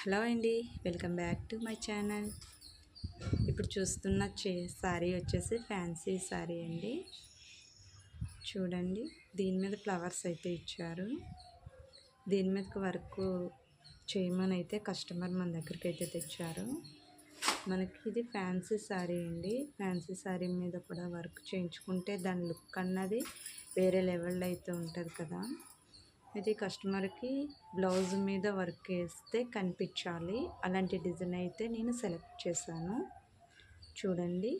Hello అండి welcome back to my channel. ఇప్పుడు చూస్తున్న చే శారీ వచ్చేసి ఫ్యాన్సీ శారీ అండి. చూడండి దీని మీద ఫ్లవర్స్ అయితే ఇచ్చారు. దీని మీదకి వర్క్ చేయమని అయితే కస్టమర్ మన దగ్గరికి అయితే తెచ్చారు. మనకి ఇది ఫ్యాన్సీ శారీ అండి. ఫ్యాన్సీ శారీ మీద కూడా వర్క్ చేయించుకుంటే దాని లుక్ అన్నది వేరే లెవెల్లో అయితే ఉంటుంది కదా. ఇది కస్టమర్కి బ్లౌజ్ మీద వర్క్ వేస్తే కనిపించాలి. అలాంటి డిజైన్ అయితే నేను సెలెక్ట్ చేశాను. చూడండి.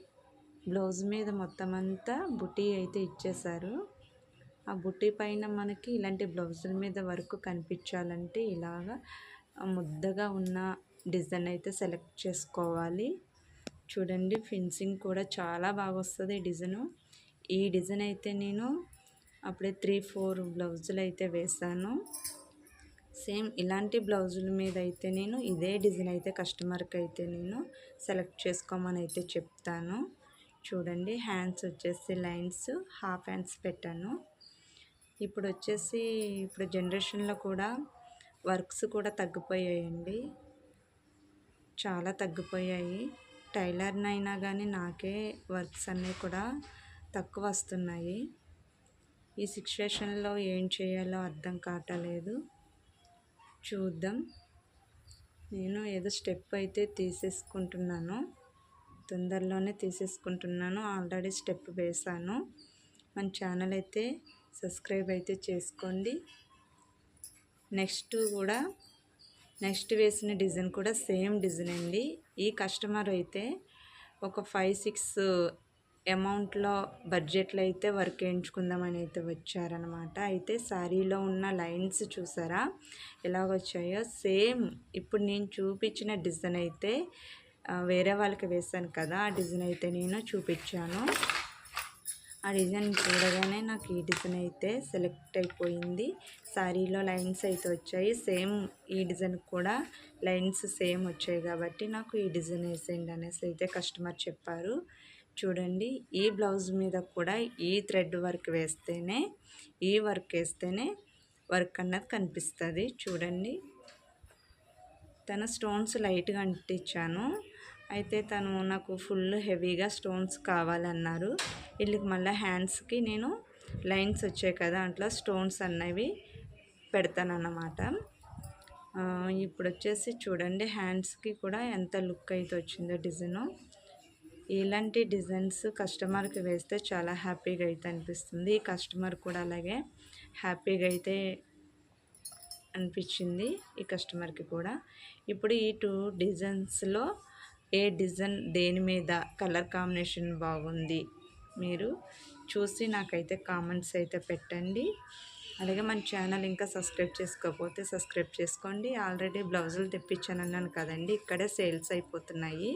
బ్లౌజ్ మీద మొత్తం అంతా బుటీ అయితే ఇచ్చేశారు. ఆ బుటీ పైన మనకి ఇలాంటి బ్లౌజుల మీద వర్క్ కనిపించాలంటే ఇలాగా ముద్దగా ఉన్న డిజైన్ అయితే సెలెక్ట్ చేసుకోవాలి. చూడండి ఫిన్సింగ్ కూడా చాలా బాగా వస్తుంది డిజైను. ఈ డిజైన్ అయితే నేను అప్పుడే త్రీ ఫోర్ బ్లౌజులు అయితే వేసాను సేమ్ ఇలాంటి బ్లౌజుల మీద అయితే నేను ఇదే డిజైన్ అయితే కస్టమర్కి అయితే నేను సెలెక్ట్ చేసుకోమని అయితే చెప్తాను. చూడండి హ్యాండ్స్ వచ్చేసి లైన్స్ హాఫ్ హ్యాండ్స్ పెట్టాను. ఇప్పుడు వచ్చేసి ఇప్పుడు జనరేషన్లో కూడా వర్క్స్ కూడా తగ్గిపోయాయండి. చాలా తగ్గిపోయాయి. టైలర్నైనా కానీ నాకే వర్క్స్ అన్నీ కూడా తక్కువ వస్తున్నాయి. ఈ సిచ్యువేషన్లో ఏం చేయాలో అర్థం కావట్లేదు. చూద్దాం. నేను ఏదో స్టెప్ అయితే తీసేసుకుంటున్నాను. తొందరలోనే తీసేసుకుంటున్నాను. ఆల్రెడీ స్టెప్ వేసాను మన ఛానల్ అయితే సబ్స్క్రైబ్ అయితే చేసుకోండి. నెక్స్ట్ కూడా నెక్స్ట్ వేసిన డిజైన్ కూడా సేమ్ డిజైన్ అండి. ఈ కస్టమర్ అయితే ఒక ఫైవ్ సిక్స్ అమౌంట్లో బడ్జెట్లో అయితే వర్క్ వేయించుకుందామని అయితే వచ్చారనమాట అయితే శారీలో ఉన్న లైన్స్ చూసారా? ఎలా వచ్చాయో సేమ్ ఇప్పుడు నేను చూపించిన డిజైన్ అయితే వేరే వాళ్ళకి వేసాను కదా ఆ డిజైన్ అయితే నేను చూపించాను. ఆ డిజైన్ చూడగానే నాకు ఈ డిజైన్ అయితే సెలెక్ట్ అయిపోయింది. శారీలో లైన్స్ అయితే వచ్చాయి. సేమ్ ఈ డిజైన్ కూడా లైన్స్ సేమ్ వచ్చాయి కాబట్టి నాకు ఈ డిజైన్ వేసేయండి అనేసి అయితే కస్టమర్ చెప్పారు. చూడండి ఈ బ్లౌజ్ మీద కూడా ఈ థ్రెడ్ వర్క్ వేస్తేనే ఈ వర్క్ వేస్తేనే వర్క్ అన్నది కనిపిస్తుంది. చూడండి. తన స్టోన్స్ లైట్గా అంటించాను. అయితే తను నాకు ఫుల్ హెవీగా స్టోన్స్ కావాలన్నారు. వీళ్ళకి మళ్ళీ హ్యాండ్స్కి నేను లైన్స్ వచ్చాయి కదా అట్లా స్టోన్స్ అన్నవి పెడతానన్నమాట. ఇప్పుడు వచ్చేసి చూడండి హ్యాండ్స్కి కూడా ఎంత లుక్ అయితే వచ్చిందో డిజైను. ఇలాంటి డిజైన్స్ కస్టమర్కి వేస్తే చాలా హ్యాపీగా అయితే అనిపిస్తుంది. ఈ కస్టమర్ కూడా అలాగే హ్యాపీగా అయితే అనిపించింది ఈ కస్టమర్కి కూడా. ఇప్పుడు ఈ టూ డిజైన్స్లో ఏ డిజైన్ దేని మీద కలర్ కాంబినేషన్ బాగుంది మీరు చూసి నాకైతే కామెంట్స్ అయితే పెట్టండి. అలాగే మన ఛానల్ ఇంకా సబ్స్క్రైబ్ చేసుకోకపోతే సబ్స్క్రైబ్ చేసుకోండి. ఆల్రెడీ బ్లౌజులు తెప్పించాను అన్నాను కదండి ఇక్కడే సేల్స్ అయిపోతున్నాయి.